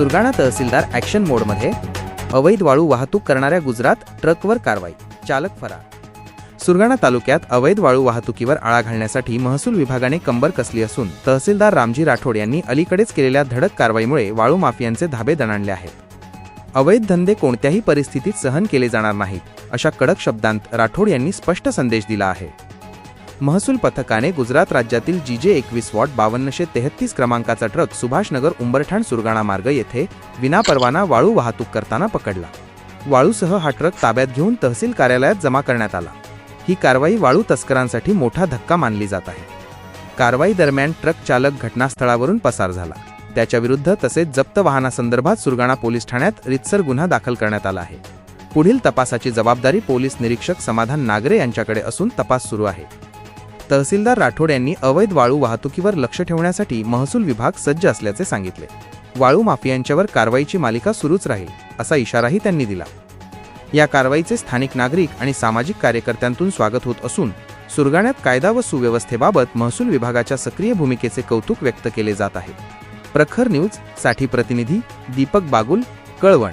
सुरगाणा तहसीलदार action मोडमध्ये अवैध वाळू वाहतूक करणाऱ्या गुजरात ट्रकवर कारवाई चालक फरार. सुरगाणा तालुक्यात अवैध वाळू वाहतुकीवर आळा घालण्यासाठी महसूल विभागाने कंबर कसली असून तहसीलदार रामजी राठोड यांनी अलीकडेच केलेल्या धडक कारवाईमुळे वाळू माफियांचे धाबे दणाणले आहेत. अवैध धंदे कोणत्याही परिस्थितीत सहन केले जाणार नाहीत अशा कडक शब्दांत राठोड यांनी स्पष्ट संदेश दिला आहे. महसूल पथकाने गुजरात राज्यातील जी जे एकवीस वॉट बावन्नशे तेहतीस क्रमांकाचा ट्रक सुभाषनगर उंबरठाण सुरगाणा मार्ग येथे विनापरवाना वाळू वाहतूक करताना पकडला. वाळूसह हा ट्रक ताब्यात घेऊन तहसील कार्यालयात जमा करण्यात आला. ही कारवाई वाळू तस्करांसाठी मोठा धक्का मानली जात आहे. कारवाई दरम्यान ट्रक चालक घटनास्थळावरून पसार झाला. त्याच्याविरुद्ध तसेच जप्त वाहनासंदर्भात सुरगाणा पोलीस ठाण्यात रितसर गुन्हा दाखल करण्यात आला आहे. पुढील तपासाची जबाबदारी पोलीस निरीक्षक समाधान नागरे यांच्याकडे असून तपास सुरू आहे. तहसीलदार राठोड यांनी अवैध वाळू वाहतुकीवर लक्ष ठेवण्यासाठी महसूल विभाग सज्ज असल्याचे सांगितले. वाळू माफियांच्यावर कारवाईची मालिका सुरूच राहील असा इशाराही त्यांनी दिला. या कारवाईचे स्थानिक नागरिक आणि सामाजिक कार्यकर्त्यांतून स्वागत होत असून सुरगाण्यात कायदा व सुव्यवस्थेबाबत महसूल विभागाच्या सक्रिय भूमिकेचे कौतुक व्यक्त केले जात आहे. प्रखर न्यूजसाठी प्रतिनिधी दीपक बागुल कळवण.